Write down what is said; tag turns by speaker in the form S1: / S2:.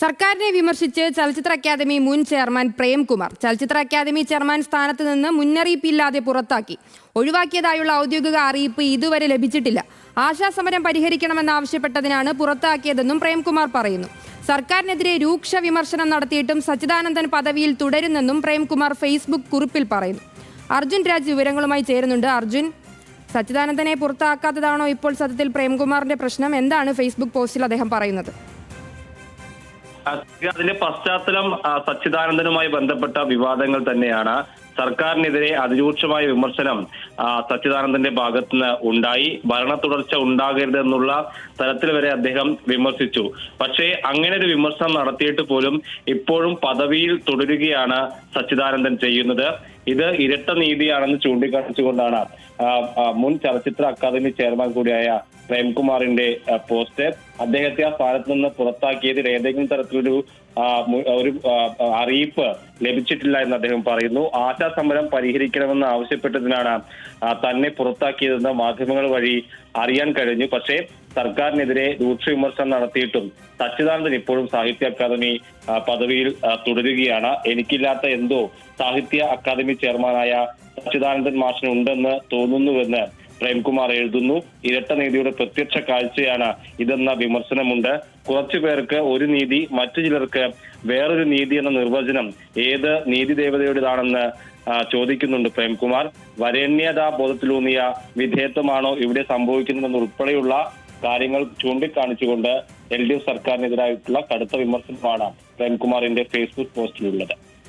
S1: സർക്കാരിനെ വിമർശിച്ച് ചലച്ചിത്ര അക്കാദമി മുൻ ചെയർമാൻ പ്രേംകുമാർ ചലച്ചിത്ര അക്കാദമി ചെയർമാൻ സ്ഥാനത്ത് നിന്ന് മുന്നറിയിപ്പില്ലാതെ പുറത്താക്കി. ഒഴിവാക്കിയതായുള്ള ഔദ്യോഗിക അറിയിപ്പ് ഇതുവരെ ലഭിച്ചിട്ടില്ല. ആശാസമരം പരിഹരിക്കണമെന്നാവശ്യപ്പെട്ടതിനാണ് പുറത്താക്കിയതെന്നും പ്രേംകുമാർ പറയുന്നു. സർക്കാരിനെതിരെ രൂക്ഷ വിമർശനം നടത്തിയിട്ടും സച്ചിദാനന്ദൻ പദവിയിൽ തുടരുന്നെന്നും പ്രേംകുമാർ ഫേസ്ബുക്ക് കുറിപ്പിൽ പറയുന്നു. അർജുൻ രാജ് വിവരങ്ങളുമായി ചേരുന്നുണ്ട്. അർജുൻ സച്ചിദാനന്ദനെ പുറത്താക്കാത്തതാണോ ഇപ്പോൾ സത്യത്തിൽ പ്രേംകുമാറിന്റെ പ്രശ്നം? എന്താണ് ഫേസ്ബുക്ക് പോസ്റ്റിൽ അദ്ദേഹം പറയുന്നത്?
S2: അതിന്റെ പശ്ചാത്തലം സച്ചിദാനന്ദനുമായി ബന്ധപ്പെട്ട വിവാദങ്ങൾ തന്നെയാണ്. സർക്കാരിനെതിരെ അതിരൂക്ഷമായ വിമർശനം സച്ചിദാനന്ദന്റെ സച്ചിദാനന്ദന്റെ ഭാഗത്തുനിന്ന് ഉണ്ടായി. ഭരണ തുടർച്ച ഉണ്ടാകരുതെന്നുള്ള തലത്തിൽ വരെ അദ്ദേഹം വിമർശിച്ചു. പക്ഷേ അങ്ങനെ ഒരു വിമർശനം നടത്തിയിട്ട് പോലും ഇപ്പോഴും പദവിയിൽ തുടരുകയാണ് സച്ചിദാനന്ദൻ ചെയ്യുന്നത്. ഇത് ഇരട്ട നീതിയാണെന്ന് ചൂണ്ടിക്കാണിച്ചുകൊണ്ടാണ് മുൻ ചലച്ചിത്ര അക്കാദമി ചെയർമാൻ കൂടിയായ പ്രേംകുമാറിന്റെ പോസ്റ്റർ പോസ്റ്റ്. അദ്ദേഹത്തെ ആ സ്ഥാനത്ത് നിന്ന് പുറത്താക്കിയതിൽ ഏതെങ്കിലും തരത്തിലൊരു ഒരു അറിയിപ്പ് ലഭിച്ചിട്ടില്ല എന്ന് അദ്ദേഹം പറയുന്നു. ആശാ സമരം പരിഹരിക്കണമെന്ന് ആവശ്യപ്പെട്ടതിനാണ് തന്നെ പുറത്താക്കിയതെന്ന് മാധ്യമങ്ങൾ വഴി അറിയാൻ കഴിഞ്ഞു. പക്ഷേ സർക്കാരിനെതിരെ രൂക്ഷ വിമർശനം നടത്തിയിട്ടും സച്ചിദാനന്ദൻ ഇപ്പോഴും സാഹിത്യ അക്കാദമി പദവിയിൽ തുടരുകയാണ്. എനിക്കില്ലാത്ത എന്തോ സാഹിത്യ അക്കാദമി ചെയർമാനായ സച്ചിദാനന്ദൻ മാഷിനുണ്ടെന്ന് തോന്നുന്നുവെന്ന് പ്രേംകുമാർ എഴുതുന്നു. ഇരട്ട നീതിയുടെ പ്രത്യക്ഷ കാഴ്ചയാണ് ഇതെന്ന വിമർശനമുണ്ട്. കുറച്ചു പേർക്ക് ഒരു നീതി മറ്റു ചിലർക്ക് വേറൊരു നീതി എന്ന നിർവചനം ഏത് നീതി ദേവതയുടേതാണെന്ന് ചോദിക്കുന്നുണ്ട് പ്രേംകുമാർ. വരേണ്യതാ ബോധത്തിലൂന്നിയ വിധേയത്വമാണോ ഇവിടെ സംഭവിക്കുന്നതെന്ന് ഉൾപ്പെടെയുള്ള കാര്യങ്ങൾ ചൂണ്ടിക്കാണിച്ചുകൊണ്ട് എൽ ഡി എഫ് സർക്കാരിനെതിരായിട്ടുള്ള കടുത്ത വിമർശനമാണ് പ്രേംകുമാറിന്റെ ഫേസ്ബുക്ക് പോസ്റ്റിലുള്ളത്.